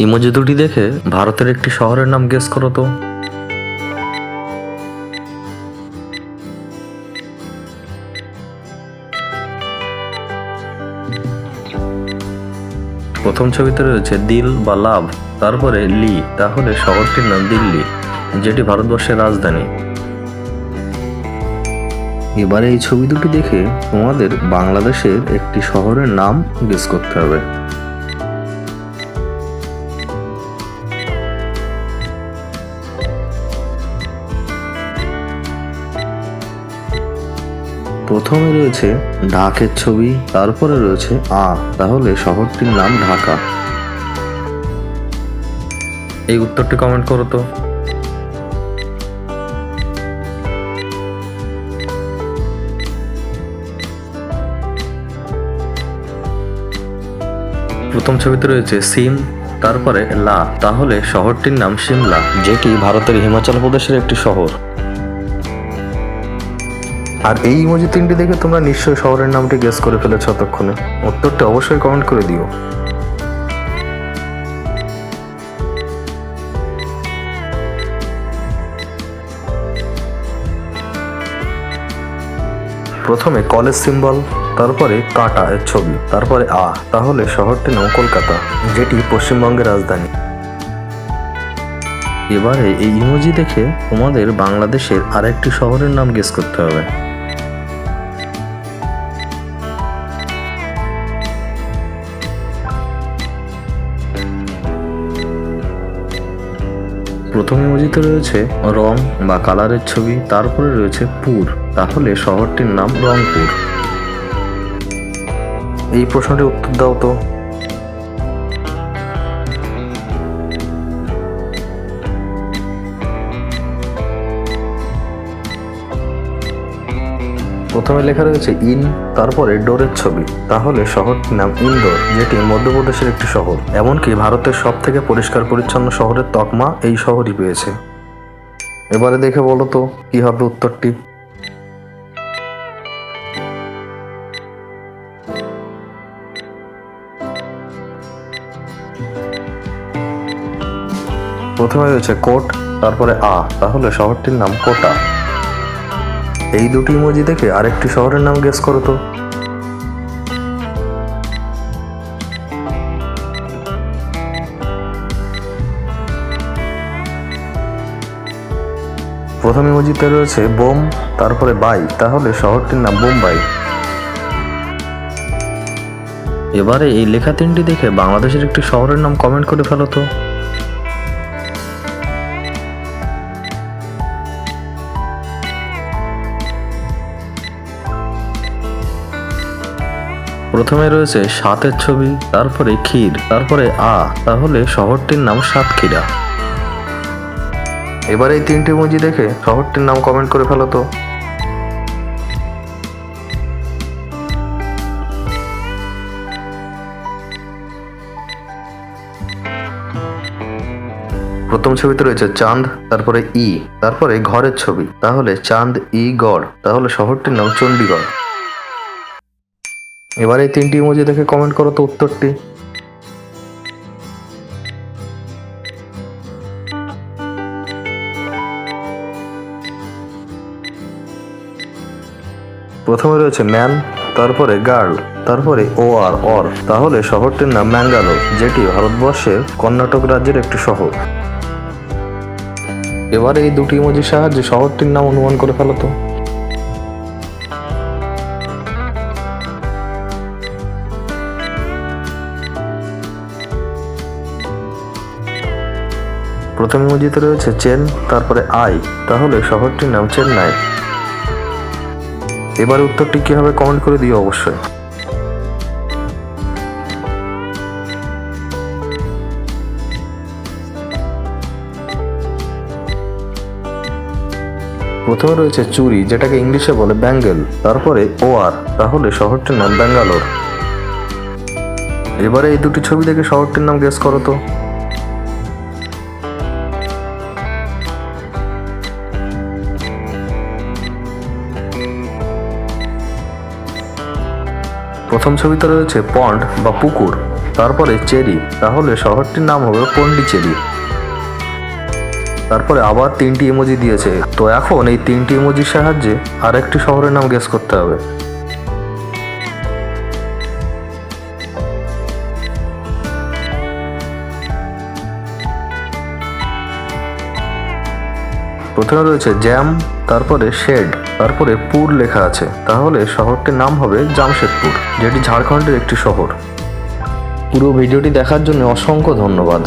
Emoji দুটি দেখে ভারতের একটি শহরের নাম গেস করো তো। প্রথম ছবিতে রয়েছে দিল বা লাভ, তারপরে লি, তাহলে শহরটির নাম দিল্লি, যেটি ভারতবর্ষের রাজধানী। এবারে এই ছবি দুটি দেখে তোমাদের বাংলাদেশের একটি শহরের নাম গেস করতে হবে। প্রথমে রয়েছে ঢাকের ছবি, তারপরে রয়েছে আ, তাহলে শহরটির নাম ঢাকা। এই উত্তরটি কমেন্ট করো তো। প্রথম ছবিতে রয়েছে সিম, তারপরে লা, তাহলে শহরটির নাম সিমলা, যেটি ভারতের হিমাচল প্রদেশের একটি শহর। আর এই ইমোজি তিনটি দেখে তোমরা নিশ্চয়ই শহরের নামটি গেস করে ফেলেছ ততক্ষণে উত্তরটি অবশ্যই কমেন্ট করে দিও। প্রথমে কলেজ সিম্বল, তারপরে কাটা এর ছবি, তারপরে আ, তাহলে শহরটির নাম কলকাতা, যেটি পশ্চিমবঙ্গের রাজধানী। এবারে এই ইমোজি দেখে তোমাদের বাংলাদেশের আরেকটি শহরের নাম গেস করতে হবে। প্রথম ইমোজিতে রয়েছে রং বা কালারের ছবি, তারপরে রয়েছে পুর। তাহলে শহরটির নাম রংপুর। এই প্রশ্নটির উত্তর দাও তো। প্রথমে লেখা রয়েছে ইন, তারপরে ডোরের ছবি। তাহলে শহরটির নাম ইন্দোর যেটি মধ্যপ্রদেশের একটি শহর। এমনকি ভারতের সব থেকে পরিষ্কার পরিচ্ছন্ন শহরের তকমা এই শহরই পেয়েছে। এবারে দেখে বলো তো, কি হবে উত্তরটি? প্রথমে রয়েছে কোট, তারপরে আ। তাহলে শহরটির নাম কোটা। এই দুটি ইমোজি দেখে আরেকটি শহরের নাম গেস করো তো। প্রথম ইমোজিতে রয়েছে বোম, তারপরে বাই, তাহলে শহরটির নাম বোম্বাই। এবারে এই লেখা তিনটি দেখে বাংলাদেশের একটি শহরের নাম কমেন্ট করে ফেলো তো। প্রথমে রয়েছে সাতের ছবি, তারপরে ক্ষীর, তারপরে আ, তাহলে শহরটির নাম সাতক্ষীরা। এবার এই তিনটি মুজি দেখে শহরটির নাম কমেন্ট করে ফেলো তো। প্রথম ছবিতে রয়েছে চাঁদ, তারপরে ই, তারপরে ঘরের ছবি, তাহলে চাঁদ, ই, গড়, তাহলে শহরটির নাম চণ্ডীগড়। এবার এই তিনটি ইমোজি দেখে কমেন্ট করো তো উত্তরটি। প্রথমে রয়েছে ম্যান তারপরে গার্ল তারপরে ও আর অর তাহলে শহরটির নাম ম্যাঙ্গালোর, যেটি ভারতবর্ষের কর্ণাটক রাজ্যের একটি শহর। এবার এই দুটি ইমোজির সাহায্যে শহরটির নাম অনুমান করে ফেলো তো। প্রথম ইমোজিতে রয়েছে চেন, তারপরে আই। তাহলে শহরটির নাম চেন্নাই। এবার উত্তরটি কি হবে কমেন্ট করে দিও অবশ্যই। প্রথমে রয়েছে চুরি, যেটাকে ইংলিশে বলে ব্যাঙ্গেল, তারপরে ও আর তাহলে শহরটির নাম ব্যাঙ্গালোর। এবারে এই দুটি ছবি দেখে শহরটির নাম গেস করো তো। প্রথম ছবিতে রয়েছে পন্ড বা পুকুর, তারপরে চেরি, তাহলে শহরটির নাম হবে পন্ডিচেরি। তারপরে আবার তিনটি ইমোজি দিয়েছে। তো এখন এই তিনটি ইমোজির সাহায্যে আরেকটি শহরের নাম গেস করতে হবে। প্রথমে রয়েছে জ্যাম, তারপরে শেড। তারপরে পুর লেখা আছে। তাহলে শহরটির নাম হবে জামশেদপুর, যেটি ঝাড়খণ্ডের একটি শহর। পুরো ভিডিওটি দেখার জন্য অসংখ্য ধন্যবাদ।